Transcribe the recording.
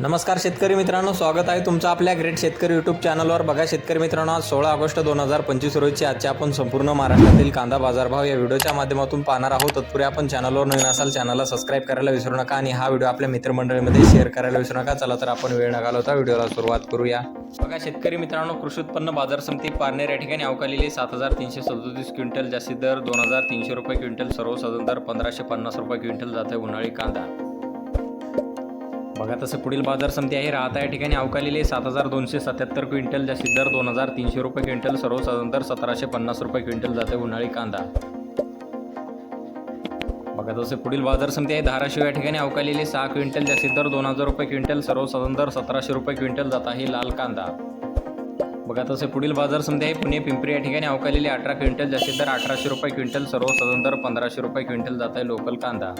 नमस्कार शेतकरी मित्रांनो स्वागत आहे तुमचं आपल्या ग्रेट शेतकरी यूट्यूब चॅनलवर बघा शेतकरी मित्रांनो आज सोळा ऑगस्ट दोन हजार पंचवीस रोजी आजच्या आपण संपूर्ण महाराष्ट्रातील कांदा बाजारभाव या व्हिडिओच्या माध्यमातून पाहणार आहोत. तत्पूर्वी आपण चॅनलवर नवीन असाल चॅनलला सबस्क्राईब करायला विसरू नका आणि हा व्हिडिओ आपल्या मित्रमंडळीमध्ये शेअर करायला विसरू नका. चला तर आपण वेळ न घालवता व्हिडिओला सुरुवात करूया. बघा शेतकरी मित्रांनो कृषी उत्पन्न बाजार समिती पारनेर या ठिकाणी अवकालेली सात हजार तीनशे सदोतीस क्विंटल जास्तीत दर दोन हजार तीनशे रुपये क्विंटल सर्वसाधारण दर पंधराशे पन्नास रुपये क्विंटल जाते उन्हाळी कांदा. बघा तसं पुढील बाजार समिती आहे. राहता या ठिकाणी अवकालीले सात हजार दोनशे सत्याहत्तर क्विंटल जास्तीत दर दोन हजार तीनशे रुपये क्विंटल सर्वसाधारण दर सतराशे पन्नास रुपये क्विंटल जाते उन्हाळी कांदा. बघा तसे पुढील बाजार समिती आहे. धाराशिव या ठिकाणी अवकालेले सहा क्विंटल जास्तीत दर दोन हजार रुपये क्विंटल सर्वसाधारण दर सतराशे रुपये क्विंटल जात आहे लाल कांदा. बघा तसे पुढील बाजार समिती आहे. पुणे पिंपरी या ठिकाणी अवकालेली अठरा क्विंटल जास्तीत दर अठराशे रुपये क्विंटल सर्वसाधारण दर पंधराशे रुपये क्विंटल जात आहे लोकल कांदा.